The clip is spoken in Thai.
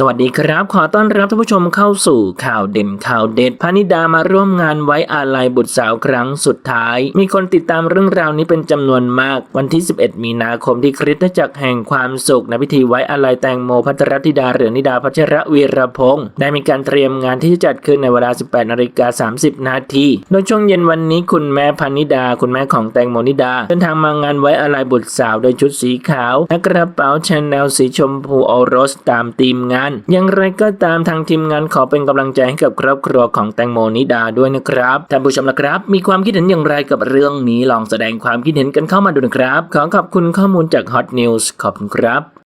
สวัสดีครับ ขอต้อนรับท่านผู้ชมเข้าสู่ข่าวเด่นข่าวเด็ดพานิดามาร่วมงานไว้อาลัยบุตรสาวครั้งสุดท้าย มีคนติดตามเรื่องราวนี้เป็นจำนวนมาก วันที่ 11 มีนาคมที่คริสตจักรแห่งความสุขในพิธีไว้อาลัยแตงโมพัทรธิดาหรือนิดาพัชรวีรพงศ์ได้มีการเตรียมงานที่จะจัดขึ้นในเวลา 18นาฬิกา30 นาทีโดยช่วงเย็นวันนี้คุณแม่พานิดา คุณแม่ของแตงโมนิดาเดินทางมางานไว้อาลัยบุตรสาวโดยชุดสีขาวและกระเป๋าชาแนลสีชมพูออโรสตามธีมงานอย่างไรก็ตามทางทีมงานขอเป็นกำลังใจให้กับครอบครัวของแตงโมนิดาด้วยนะครับท่านผู้ชมละครับ มีความคิดเห็นอย่างไรกับเรื่องนี้ลองแสดงความคิดเห็นกันเข้ามาดูนะครับ ขอขอบคุณข้อมูลจาก Hot News ขอบคุณครับ